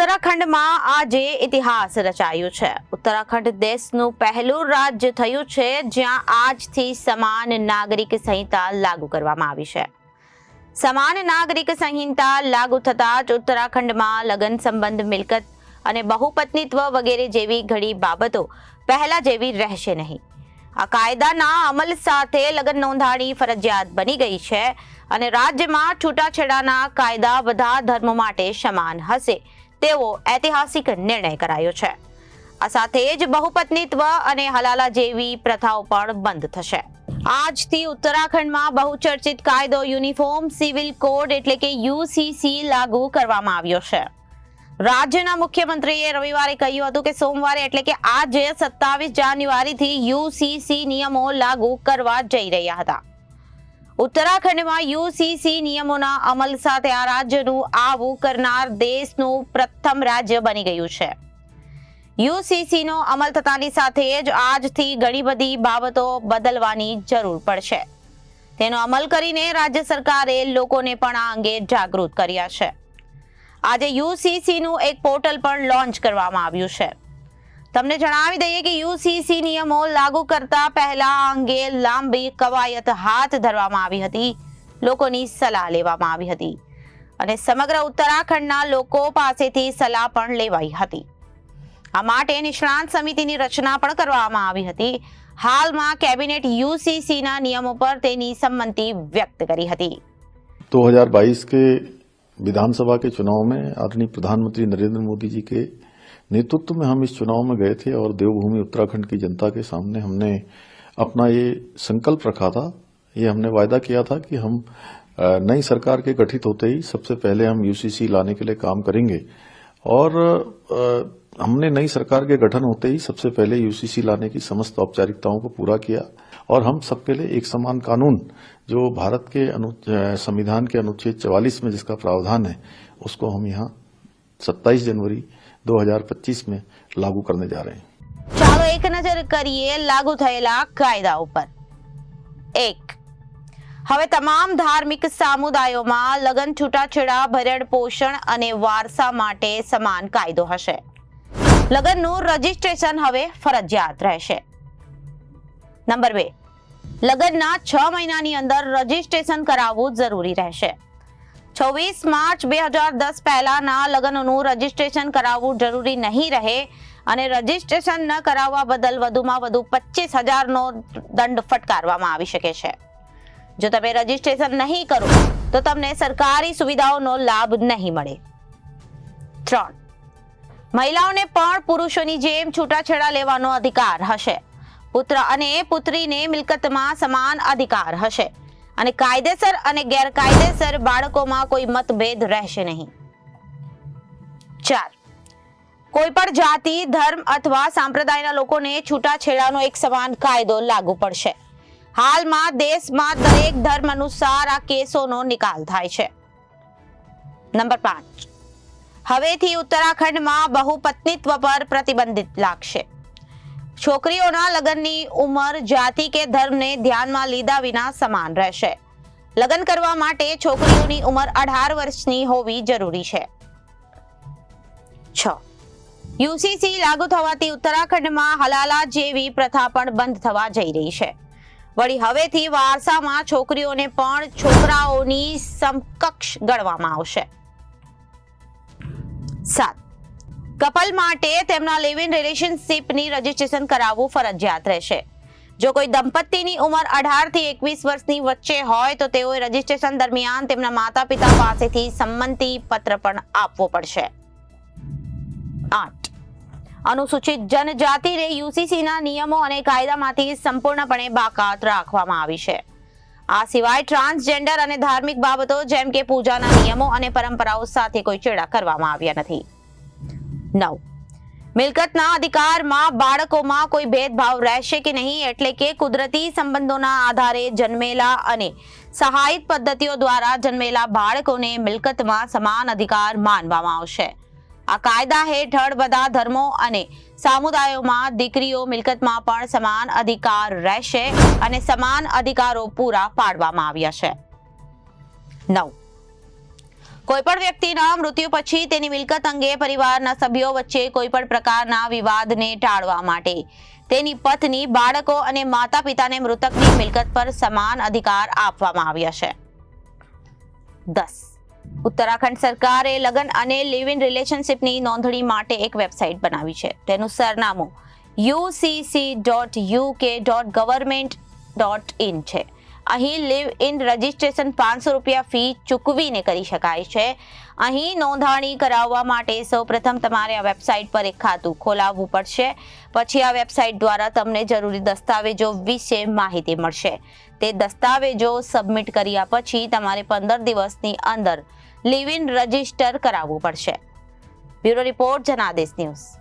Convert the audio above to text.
ઉત્તરાખંડમાં આજે ઇતિહાસ રચાયો છે. ઉત્તરાખંડ દેશનું પહેલું રાજ્ય થયું છે, જ્યાં આજથી સમાન નાગરિક સંહિતા લાગુ કરવામાં આવી છે. સમાન નાગરિક સંહિતા લાગુ થતાં જ ઉત્તરાખંડમાં લગ્ન સંબંધ, મિલકત અને બહુપત્નીત્વ વગેરે જેવી ઘણી બાબતો પહેલા જેવી રહેશે નહીં. આ કાયદાના અમલ સાથે લગ્ન નોંધાણી ફરજિયાત બની ગઈ છે અને રાજ્યમાં છૂટાછેડાના કાયદા બધા ધર્મો માટે સમાન હશે. તેવો ઐતિહાસિક નિર્ણય કરાયો છે. આ સાથે જ બહુપત્નીત્વ અને હલાલા જેવી પ્રથાઓ પણ બંધ થશે. આજથી ઉત્તરાખંડમાં બહુચર્ચિત કાયદો યુનિફોર્મ, સિવિલ કોડ એટલે કે યુસીસી લાગુ કરવામાં આવ્યો છે. રાજ્યના મુખ્યમંત્રીએ રવિવારે કહ્યું હતું કે સોમવારે એટલે કે આજે સત્તાવીસ જાન્યુઆરીથી યુસીસી નિયમો લાગુ કરવા જઈ રહ્યા હતા. ઉત્તરાખંડમાં યુસીસી નિયમોના અમલ સાથે આ રાજ્યનું આવું કરનાર દેશનું પ્રથમ રાજ્ય બની ગયું છે. યુસીસી નો અમલ થતાની સાથે જ આજથી ઘણી બધી બાબતો બદલવાની જરૂર પડશે. તેનો અમલ કરીને રાજ્ય સરકારે લોકોને પણ આ અંગે જાગૃત કર્યા છે. આજે યુસીસી નું એક પોર્ટલ પણ લોન્ચ કરવામાં આવ્યું છે. તમને જણાવી દઈએ કે યુસીસી નિયમો લાગુ કરતા પહેલા આ અંગે લાંબી કવાયત હાથ ધરવામાં આવી હતી લોકોની સલાહ લેવામાં આવી હતી અને સમગ્ર ઉત્તરાખંડના લોકો પાસેથી સલાહ પણ લેવાઈ હતી આ માટે નિષ્ણાંત સમિતિની રચના પણ કરવામાં આવી હતી હાલમાં કેબિનેટ યુસીસી ના નિયમો પર તેની સંમતિ વ્યક્ત કરી હતી 2022 के विधानसभा के चुनाव में आदरणीय प्रधानमंत्री नरेंद्र मोदी जी के नेतृत्व में हम इस चुनाव में गए थे और देवभूमि उत्तराखंड की जनता के सामने हमने अपना ये संकल्प रखा था, ये हमने वायदा किया था कि हम नई सरकार के गठित होते ही सबसे पहले हम यूसीसी लाने के लिए काम करेंगे। और हमने नई सरकार के गठन होते ही सबसे पहले यूसीसी लाने की समस्त औपचारिकताओं को पूरा किया और हम सबके लिए एक समान कानून, जो भारत के संविधान के अनुच्छेद 44 में जिसका प्रावधान है, उसको हम यहाँ 27 जनवरी 2025 में लागू करने जा रहे हैं ચાલો એક નજર કરીએ લાગુ થયેલા કાયદા ઉપર એક હવે તમામ ધાર્મિક સામુદાયોમાં લગ્ન છૂટાછેડા ભરણ પોષણ અને વારસા માટે સમાન કાયદો હશે લગ્નનું રજીસ્ટ્રેશન હવે ફરજિયાત રહેશે નંબર બે લગ્નના છ મહિનાની અંદર રજીસ્ટ્રેશન કરાવવું જરૂરી રહેશે છવ્વીસ માર્ચ બે હજાર દસ પહેલાના લગ્નનું રજીસ્ટ્રેશન કરાવવું જરૂરી નહીં રહે અને રજીસ્ટ્રેશન ન કરાવવા બદલ વધુમાં વધુ પચીસ હજારનો દંડ ફટકારવામાં આવી શકે છે. જો તમે રજીસ્ટ્રેશન નહીં કરો, તો તમને સરકારી સુવિધાઓનો લાભ નહીં મળે. ત્રણ. મહિલાઓને પણ પુરુષોની જેમ છૂટાછેડા લેવાનો અધિકાર હશે. પુત્ર અને પુત્રીને મિલકતમાં સમાન અધિકાર હશે. અને કાયદેસર અને ગેરકાયદેસર બાળકોમાં કોઈ મતભેદ રહેશે નહીં. ચાર. કોઈ પણ જાતિ, ધર્મ અથવા સંપ્રદાયના લોકોને છૂટાછેડાનો એક સમાન કાયદો લાગુ પડશે. હાલમાં દેશમાં દરેક ધર્મ અનુસાર આ કેસોનો નિકાલ થાય છે. નંબર પાંચ. હવેથી ઉત્તરાખંડમાં બહુપત્નીત્વ પર પ્રતિબંધિત લાગશે. છોકરીઓના લગ્નની ઉંમર, જાતિ કે ધર્મને ધ્યાનમાં લીધા વિના સમાન રહેશે. લગ્ન કરવા માટે છોકરીઓની ઉંમર અઢાર વર્ષની હોવી જરૂરી છે. છ. યુસીસી લાગુ થવાથી ઉત્તરાખંડમાં હલાલા જેવી પ્રથા પણ બંધ થવા જઈ રહી છે. વળી હવેથી વારસામાં છોકરીઓને પણ છોકરાઓની સમકક્ષ ગણવામાં આવશે. સાત. કપલ માટે તેમના લિવ ઇન રિલેશનશિપની રજીસ્ટ્રેશન કરાવવું ફરજિયાત રહેશે. જો કોઈ દંપતીની ઉંમર અઢારથી એકવીસ વર્ષની વચ્ચે હોય તો તેઓએ રજીસ્ટ્રેશન દરમિયાન તેમના માતા પિતા પાસેથી સંમતિ પત્ર પણ આપવો પડશે. આઠ. અનુસૂચિત જનજાતિને યુસીસીના નિયમો અને કાયદામાંથી સંપૂર્ણપણે બાકાત રાખવામાં આવી છે. આ સિવાય ટ્રાન્સજેન્ડર અને ધાર્મિક બાબતો જેમ કે પૂજાના નિયમો અને પરંપરાઓ સાથે કોઈ ચેડા કરવામાં આવ્યા નથી. નવ. મિલકતના અધિકારમાં બાળકોમાં કોઈ ભેદભાવ રહેશે કે નહીં એટલે કે કુદરતી સંબંધોના આધારે જન્મેલા અને સહાયિત પદ્ધતિઓ દ્વારા જન્મેલા બાળકોને મિલકતમાં સમાન અધિકાર માનવામાં આવશે. આ કાયદા હેઠળ બધા ધર્મો અને સામુદાયોમાં દીકરીઓ મિલકતમાં પણ સમાન અધિકાર રહેશે અને સમાન અધિકારો પૂરા પાડવામાં આવ્યા છે. નવ. કોઈ પણ વ્યક્તિના મૃત્યુ પછી તેની મિલકત અંગે પરિવારના સભ્યો વચ્ચે કોઈપણ પ્રકારના વિવાદને ટાળવા માટે. તેની પત્ની, બાળકો અને માતા પિતાને મૃતકની મિલકત પર સમાન અધિકાર આપવામાં આવ્યા છે. દસ. ઉત્તરાખંડ સરકારે લગ્ન અને લિવ ઇન રિલેશનશિપની નોંધણી માટે એક વેબસાઇટ બનાવી છે. તેનું સરનામું UCC dot UK dot government dot in છે. અહીં લિવ ઇન રજિસ્ટ્રેશન પાંચસો રૂપિયા ફી ચૂકવીને કરી શકાય છે. અહીં નોંધણી કરાવવા માટે સૌપ્રથમ તમારે આ વેબસાઇટ પર એક ખાતું ખોલાવવું પડશે. પછી આ વેબસાઇટ દ્વારા તમને જરૂરી દસ્તાવેજો વિશે માહિતી મળશે. તે દસ્તાવેજો સબમિટ કર્યા પછી તમારે પંદર દિવસની અંદર લિવ ઇન રજિસ્ટર કરાવવું પડશે. Bureau report Janadesh news.